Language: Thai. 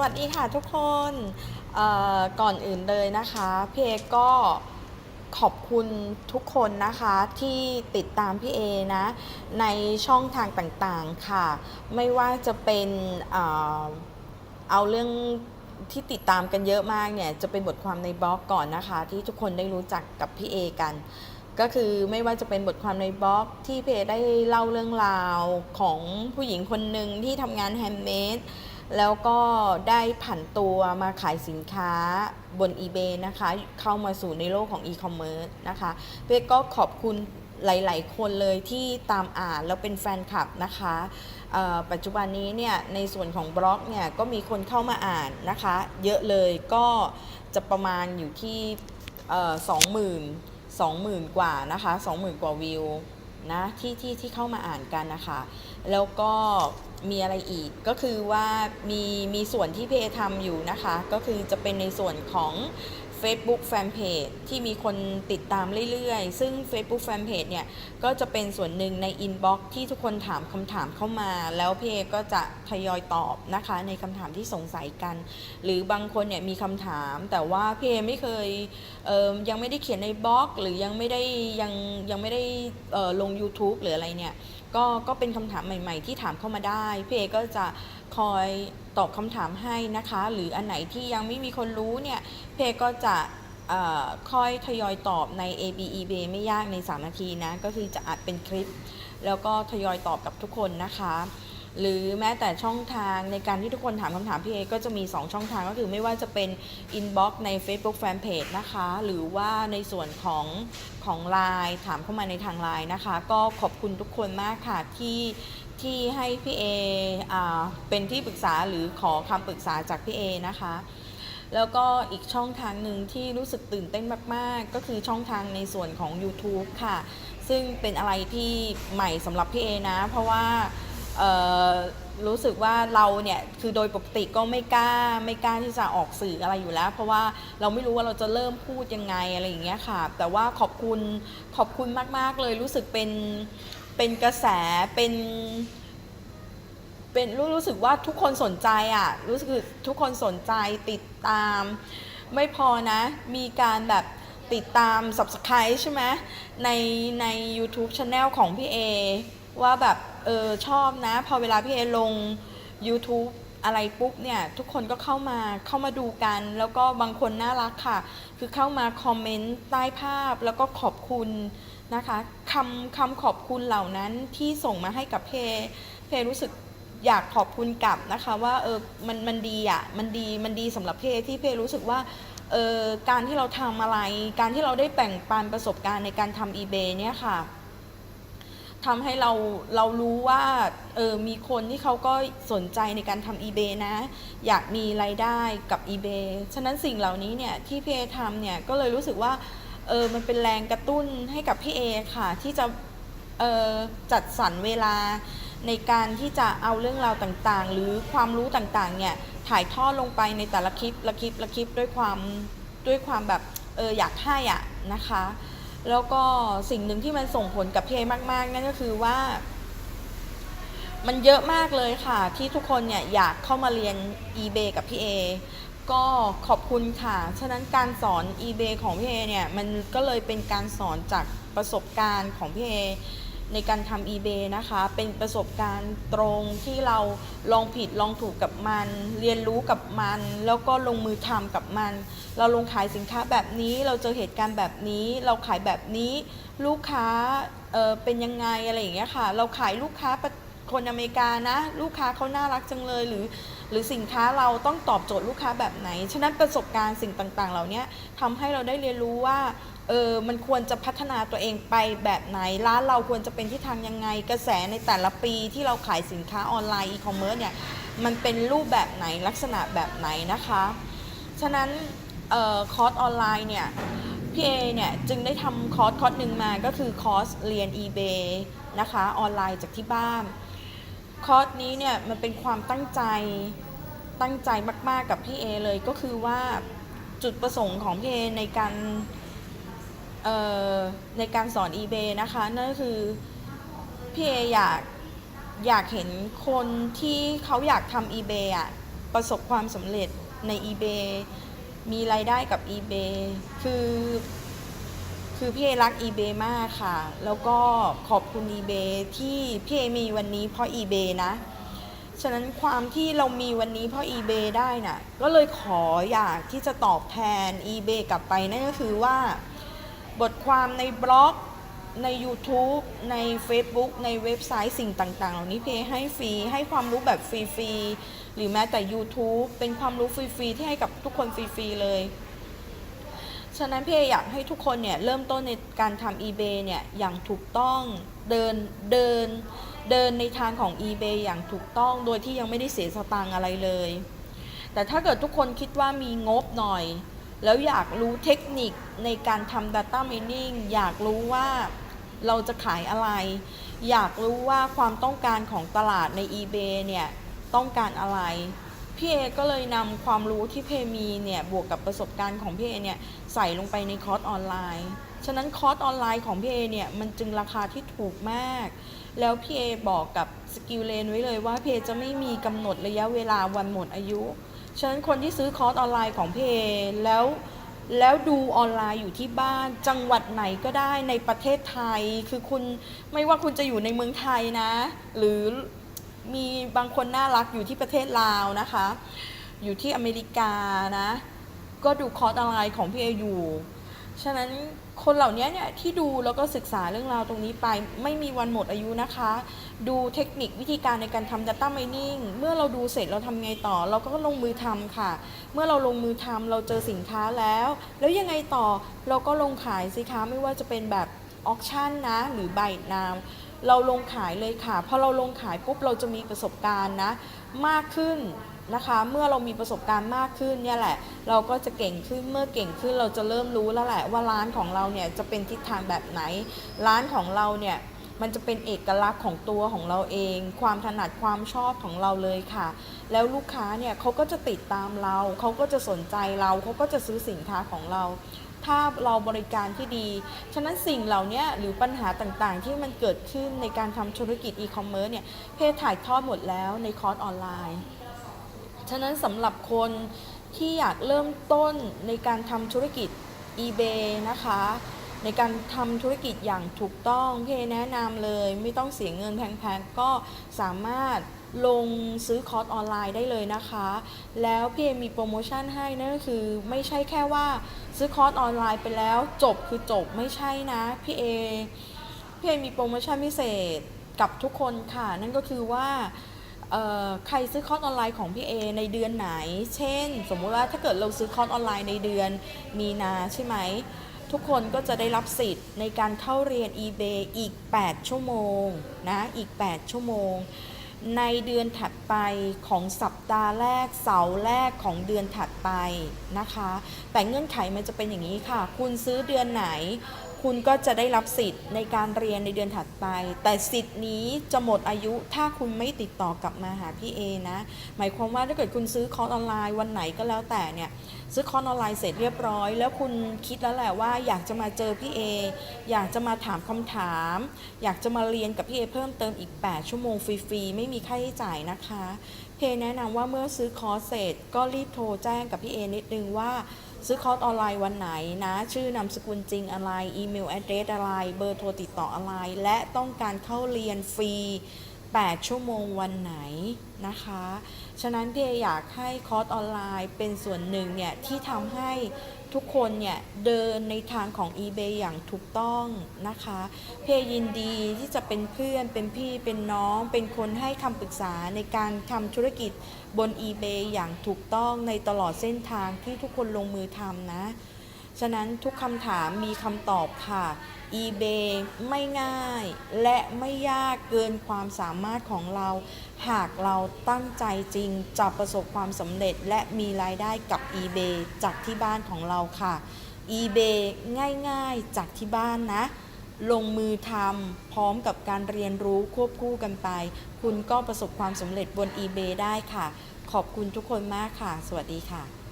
วัสดีค่ะทุกคนก่อนอื่นเลยนะคะพี่เอก็ขอบคุณทุกคนนะคะที่ติดตามพี่เอนะ ในช่องทางต่างๆค่ะ ไม่ว่าจะเป็นเอาเรื่องที่ติดตามกันเยอะมากเนี่ย จะเป็นบทความในบล็อกก่อนนะคะ ที่ทุกคนได้รู้จักกับพี่เอกัน ก็คือไม่ว่าจะเป็นบทความในบล็อกที่เพได้เล่าเรื่องราวของผู้หญิงคนหนึ่งที่ทำงานแฮนด์เมด แล้วก็ได้ผันตัวมาขายสินค้าบน eBay นะคะ เข้ามาสู่ในโลกของ e-commerce นะคะเพจก็ขอบคุณหลาย ๆ คนเลยที่ตามอ่านแล้วเป็นแฟนคลับนะคะปัจจุบันนี้เนี่ยในส่วนของบล็อกเนี่ยก็มีคนเข้ามาอ่านนะคะ เยอะเลยก็จะประมาณอยู่ที่สองหมื่น20,000กว่านะคะ20,000กว่าวิว นะที่ที่ที่เข้ามาอ่านกันนะคะแล้วก็มีอะไรอีกก็คือว่ามีมีส่วนที่เพทำอยู่นะคะ ก็คือจะเป็นในส่วนของ Facebook Fanpage ที่มีคนติดตามเรื่อยๆ ซึ่ง Facebook Fanpage เนี่ย ก็จะเป็นส่วนหนึ่งใน Inbox ที่ทุกคนถามคำถามเข้ามา แล้วเพก็จะทยอยตอบนะคะ ในคำถามที่สงสัยกัน หรือบางคนเนี่ยมีคำถาม แต่ว่าเพไม่เคยเยังไม่ได้เขียนในบล็อก หรือยังไม่ได้ยังยังไม่ได้ลง YouTube หรืออะไรเนี่ย ก็ก็เป็นคำถามใหม่ ๆ ที่ถามเข้ามาได้เอก็จะคอย ตอบคำถามให้นะคะ หรืออันไหนที่ยังไม่มีคนรู้เนี่ยพี่เอก็จะค่อยทยอยตอบใน AB eBay ไม่ยากใน 3 นาทีนะ ก็คือจะอัดเป็นคลิป แล้วก็ทยอยตอบกับทุกคนนะคะ หรือแม้แต่ช่องทางในการที่ทุกคนถามคำถามพี่เอก็จะมี 2 ช่องทางก็คือไม่ว่าจะเป็น Inbox ใน Facebook Fanpage นะคะ หรือว่าในส่วนของของ Line ถามเข้ามาในทาง Line นะคะ ก็ขอบคุณทุกคนมากค่ะที่ ที่ให้พี่เอเป็นที่ปรึกษาหรือขอคำปรึกษาจากพี่เอนะคะ แล้วก็อีกช่องทางหนึ่งที่รู้สึกตื่นเต้นมาก ๆ ก็คือช่องทางในส่วนของ YouTube ค่ะ ซึ่งเป็นอะไรที่ใหม่สำหรับพี่เอนะ เพราะว่ารู้สึกว่าเราเนี่ยคือโดยปกติก็ไม่กล้าไม่กล้าที่จะออกสื่ออะไรอยู่แล้ว เพราะว่าเราไม่รู้ว่าเราจะเริ่มพูดยังไงอะไรอย่างเงี้ยค่ะ แต่ว่าขอบคุณขอบคุณมาก ๆ เลยรู้สึกเป็น เป็นกระแสเป็นเป็นรู้รู้สึกว่าทุกคนสนใจอะรู้สึกทุกคนสนใจติดตาม ไม่พอนะ มีการแบบติดตาม subscribe ใช่ไหมในใน YouTube Channel ของพี่เอว่าแบบเออชอบนะ พอเวลาพี่เอลง YouTube อะไรปุ๊บเนี่ย ทุกคนก็เข้ามาเข้ามาดูกัน แล้วก็บางคนน่ารักค่ะ คือเข้ามาคอมเมนต์ใต้ภาพแล้วก็ขอบคุณ นะคะคำคำขอบคุณเหล่านั้นที่ส่งมาให้กับเพเพรู้สึกอยากขอบคุณกลับนะคะว่าเออมันมันดีอะมันดีมันดีสำหรับเพที่เพรู้สึกว่าเออการที่เราทำอะไร การที่เราได้แบ่งปันประสบการณ์ในการทำ eBay เนี่ยค่ะทำให้เราเรารู้ว่าเออมีคนที่เขาก็สนใจในการทำ eBay นะ อยากมีรายได้กับ eBay ฉะนั้นสิ่งเหล่านี้เนี่ยที่เอทำเนี่ยก็เลยรู้สึกว่า เออมันเป็นแรงกระตุ้นให้กับพี่เอค่ะ ที่จะเออจัดสรรเวลาในการที่จะเอาเรื่องราวต่างๆ หรือความรู้ต่างๆเนี่ยถ่ายทอดลงไปในแต่ละคลิปละคลิปละคลิปด้วยความด้วยความแบบเอออยากให้อะนะคะ แล้วก็สิ่งหนึ่งที่มันส่งผลกับเพมากๆ นั่นก็คือว่า มันเยอะมากเลยค่ะ ที่ทุกคนเนี่ยอยากเข้ามาเรียน eBay กับพี่เอ ก็ขอบคุณค่ะ ฉะนั้นการสอน eBay ของพี่เอเนี่ย มันก็เลยเป็นการสอนจากประสบการณ์ของพี่เอในการทำ eBay นะคะ เป็นประสบการณ์ตรงที่เราลองผิดลองถูกกับมัน เรียนรู้กับมัน แล้วก็ลงมือทำกับมัน เราลงขายสินค้าแบบนี้ เราเจอเหตุการณ์แบบนี้ เราขายแบบนี้ ลูกค้าเเป็นยังไงอะไรอย่างเงี้ยค่ะ เราขายลูกค้าคนอเมริกานะ ลูกค้าเขาน่ารักจังเลยหรือ หรือสินค้าเราต้องตอบโจทย์ลูกค้าแบบไหน ฉะนั้นประสบการณ์สิ่งต่างๆ เหล่านี้ทำให้เราได้เรียนรู้ว่าเออมันควรจะพัฒนาตัวเองไปแบบไหน ร้านเราควรจะเป็นที่ทางยังไง กระแสในแต่ละปีที่เราขายสินค้าออนไลน์อีคอมเมิร์ซเนี่ย มันเป็นรูปแบบไหนลักษณะแบบไหนนะคะ ฉะนั้นออคอร์สออนไลน์เนี่ยพี่เอเนี่ยจึงได้ทำคอร์สคอร์สหนึ่งมาก็คือคอร์สเรียน eBay นะคะออนไลน์จากที่บ้าน คอร์สนี้เนี่ยมันเป็นความตั้งใจตั้งใจมาก ๆ กับพี่เอเลยก็คือว่าจุดประสงค์ของพี่เอในการในการสอน eBay นะคะนั่นก็คือพี่เออยากอยากเห็นคนที่เขาอยากทำ eBay อะประสบความสำเร็จใน eBay มีรายได้กับ eBay คือ คือพี่เอรัก eBay มากค่ะ แล้วก็ขอบคุณ eBay ที่พี่เอมีวันนี้เพราะ eBay นะ ฉะนั้นความที่เรามีวันนี้เพราะ eBay ได้น่ะ ก็เลยขออยากที่จะตอบแทน eBay กลับไปนั่นก็คือว่า บทความในบล็อกใน YouTube ใน Facebook ในเว็บไซต์สิ่งต่างๆ เหล่านี้เพย์ให้ฟรี ให้ความรู้แบบฟรี ๆ หรือแม้แต่ YouTube เป็นความรู้ฟรี ๆ ที่ให้กับทุกคนฟรี ๆ เลย ฉะนั้นพี่เออยากให้ทุกคนเนี่ยเริ่มต้นในการทำ eBay เนี่ยอย่างถูกต้องเดินเดินเดินในทางของ eBay อย่างถูกต้องโดยที่ยังไม่ได้เสียสตางค์อะไรเลย แต่ถ้าเกิดทุกคนคิดว่ามีงบหน่อย แล้วอยากรู้เทคนิคในการทำ Data Mining อยากรู้ว่าเราจะขายอะไร อยากรู้ว่าความต้องการของตลาดใน eBay เนี่ยต้องการอะไร พี่เอก็เลยนำความรู้ที่เพมีเนี่ยบวกกับประสบการณ์ของพี่เอเนี่ยใส่ลงไปในคอร์สออนไลน์ ฉะนั้นคอร์สออนไลน์ของพี่เอเนี่ยมันจึงราคาที่ถูกมาก แล้วพี่เอบอกกับสกิลเลนไว้เลยว่าพี่เอจะไม่มีกำหนดระยะเวลาวันหมดอายุ ฉะนั้นคนที่ซื้อคอร์สออนไลน์ของพี่เอแล้วแล้วดูออนไลน์อยู่ที่บ้านจังหวัดไหนก็ได้ในประเทศไทย คือคุณไม่ว่าคุณจะอยู่ในเมืองไทยนะ หรือ มีบางคนน่ารักอยู่ที่ประเทศลาวนะคะ อยู่ที่อเมริกานะ ก็ดูคอร์สออนไลน์ของพี่เออยู่ฉะนั้นคนเหล่านี้เนี่ยที่ดูแล้วก็ศึกษาเรื่องราวตรงนี้ไปไม่มีวันหมดอายุนะคะ ดูเทคนิควิธีการในการทำ Data Mining เมื่อเราดูเสร็จเราทำไงต่อ เราก็ลงมือทำค่ะ เมื่อเราลงมือทำเราเจอสินค้าแล้ว แล้วยังไงต่อเราก็ลงขายสิคะไม่ว่าจะเป็นแบบออกชั่นนะ หรือใบนาม เราลงขายเลยค่ะพอเราลงขายปุ๊บเราจะมีประสบการณ์นะมากขึ้นนะคะ เมื่อเรามีประสบการณ์มากขึ้นเนี่ยแหละ เราก็จะเก่งขึ้นเมื่อเก่งขึ้นเราจะเริ่มรู้แล้วแหละว่าร้านของเราเนี่ยจะเป็นทิศทางแบบไหน ร้านของเราเนี่ยมันจะเป็นเอกลักษณ์ของตัวของเราเอง ความถนัดความชอบของเราเลยค่ะ แล้วลูกค้าเนี่ยเขาก็จะติดตามเราเขาก็จะสนใจเราเขาก็จะซื้อสินค้าของเรา ถ้าเราบริการที่ดี ฉะนั้นสิ่งเหล่านี้หรือปัญหาต่างๆ ที่มันเกิดขึ้นในการทำธุรกิจอีคอมเมิร์ซเนี่ยเพจถ่ายทอดหมดแล้วในคอร์สออนไลน์ ฉะนั้นสำหรับคนที่อยากเริ่มต้นในการทำธุรกิจ eBay นะคะ ในการทำธุรกิจอย่างถูกต้องพี่เอแนะนำเลยไม่ต้องเสียเงินแพงๆ ก็สามารถลงซื้อคอร์สออนไลน์ได้เลยนะคะ แล้วพี่เอมีโปรโมชั่นให้นั่นก็คือไม่ใช่แค่ว่าซื้อคอร์สออนไลน์ไปแล้วจบคือจบไม่ใช่นะพี่เอพี่เอมีโปรโมชั่นพิเศษกับทุกคนค่ะ นั่นก็คือว่าใครซื้อคอร์สออนไลน์ของพี่เอในเดือนไหน เช่น สมมุติว่าถ้าเกิดเราซื้อคอร์สออนไลน์ในเดือนมีนาใช่ไหม ทุกคนก็จะได้รับสิทธิ์ในการเข้าเรียน eBay อีก 8 ชั่วโมงนะอีก 8 ชั่วโมง ในเดือนถัดไปของสัปดาห์แรกเสาร์แรกของเดือนถัดไปนะคะ แต่เงื่อนไขมันจะเป็นอย่างนี้ค่ะ คุณซื้อเดือนไหน คุณก็จะได้รับสิทธิ์ในการเรียนในเดือนถัดไป แต่สิทธิ์นี้จะหมดอายุถ้าคุณไม่ติดต่อกลับมาหาพี่เอนะ หมายความว่าถ้าเกิดคุณซื้อคอร์สออนไลน์วันไหนก็แล้วแต่เนี่ย ซื้อคอร์สออนไลน์เสร็จเรียบร้อย แล้วคุณคิดแล้วแหละว่าอยากจะมาเจอพี่เอ อยากจะมาถามคำถาม อยากจะมาเรียนกับพี่เอเพิ่มเติมอีก 8 ชั่วโมงฟรีๆ ไม่มีค่าใช้จ่ายนะคะ เพแนะนำว่าเมื่อซื้อคอร์สเสร็จก็รีบโทรแจ้งกับพี่เอนิดนึงว่า ซื้อคอร์สออนไลน์วันไหนนะ ชื่อนามสกุลจริงอะไร อีเมลแอดเดรสอะไร เบอร์โทรติดต่ออะไร และต้องการเข้าเรียนฟรี 8 ชั่วโมงวันไหนนะคะ ฉะนั้นพี่ออยากให้คอร์สออนไลน์เป็นส่วนหนึ่งเนี่ยที่ทำให้ทุกคนเนี่ยเดินในทางของ eBay อย่างถูกต้องนะคะเพยยินดีที่จะเป็นเพื่อนเป็นพี่เป็นน้อง เป็นคนให้คำปรึกษาในการทำธุรกิจบน eBay อย่างถูกต้องในตลอดเส้นทางที่ทุกคนลงมือทำนะ ฉะนั้นทุกคำถามมีคำตอบค่ะ eBay ไม่ง่าย และไม่ยากเกินความสามารถของเรา หากเราตั้งใจจริงจะประสบความสำเร็จและมีรายได้กับ eBay จากที่บ้านของเราค่ะ eBay ง่ายๆ จากที่บ้านนะ ลงมือทำพร้อมกับการเรียนรู้ควบคู่กันไป คุณก็ประสบความสำเร็จบน eBay ได้ค่ะ ขอบคุณทุกคนมากค่ะ สวัสดีค่ะ